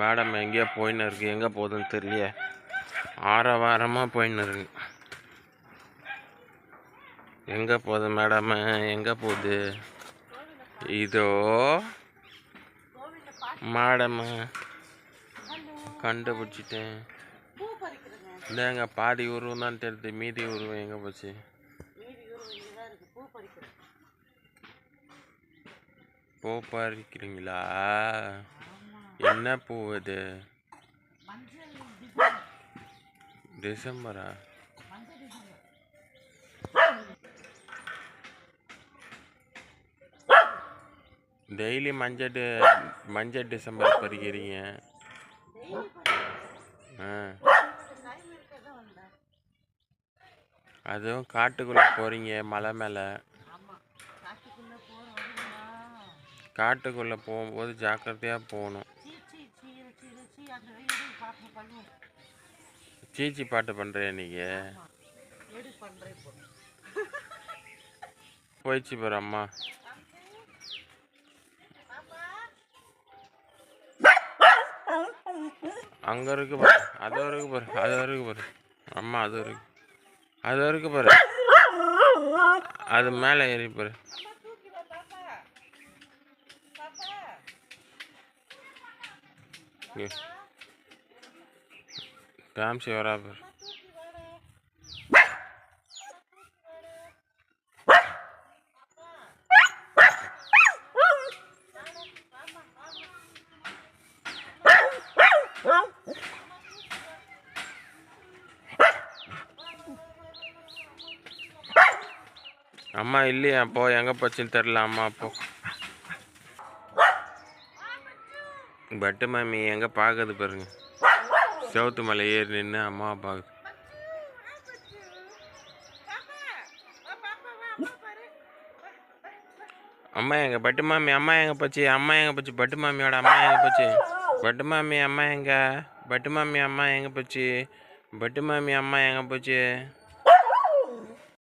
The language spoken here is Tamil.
மேடம் எங்கேயோ போயின்னு இருக்கு எங்கே போகுதுன்னு தெரியலையே. ஆற வாரமாக போயின்னு இருக்கு எங்கே போகுது மேடம்? எங்கே போகுது? இதோ மேடம் கண்டுபிடிச்சிட்டேன். பூ இல்லைங்க பாதி உருவம் தான் தெரியுது. மீதி உருவம் எங்கே போச்சு? பூ பறிக்கிறீங்களா? என்ன பூ இது? டிசம்பரா? டெய்லி மஞ்சள் டி- மஞ்சள் டிசம்பர் பறிக்கிறீங்க. ஆ. அதுவும் காட்டுக்குள்ளே போகிறீங்க மலை மேலே. காட்டுக்குள்ளே போகும்போது ஜாக்கிரதையாக போகணும். சீச்சி பாட்டு பண்ணுறியா நீங்கள் பண்ணுறேன் போயிடுச்சு பாரு அம்மா. அங்கே இருக்கு பாரு அது வரைக்கும் பாரு அது வரைக்கும் பாரு. அம்மா அது வரைக்கும் அது வரைக்கும் பாரு. அது மேலே ஏறி பாரு. ஓகே காமிச்சு வரா பேர் அம்மா இல்லையா? அப்போ எங்கே போச்சுன்னு தெரியல அம்மா அப்போ பட்டு மாமி எங்கே பார்க்குது பாருங்க. செவத்து மலை ஏறி நின்று அம்மாவை பார்க்குது அம்மா எங்க பட்டு மாமி அம்மா எங்க போச்சு அம்மா எங்க போச்சு பட்டு மாமியோட அம்மா எங்க போச்சு? பட்டு மாமி அம்மா எங்க? பட்டு மாமி அம்மா எங்க போச்சு? பட்டு மாமி அம்மா எங்க போச்சு?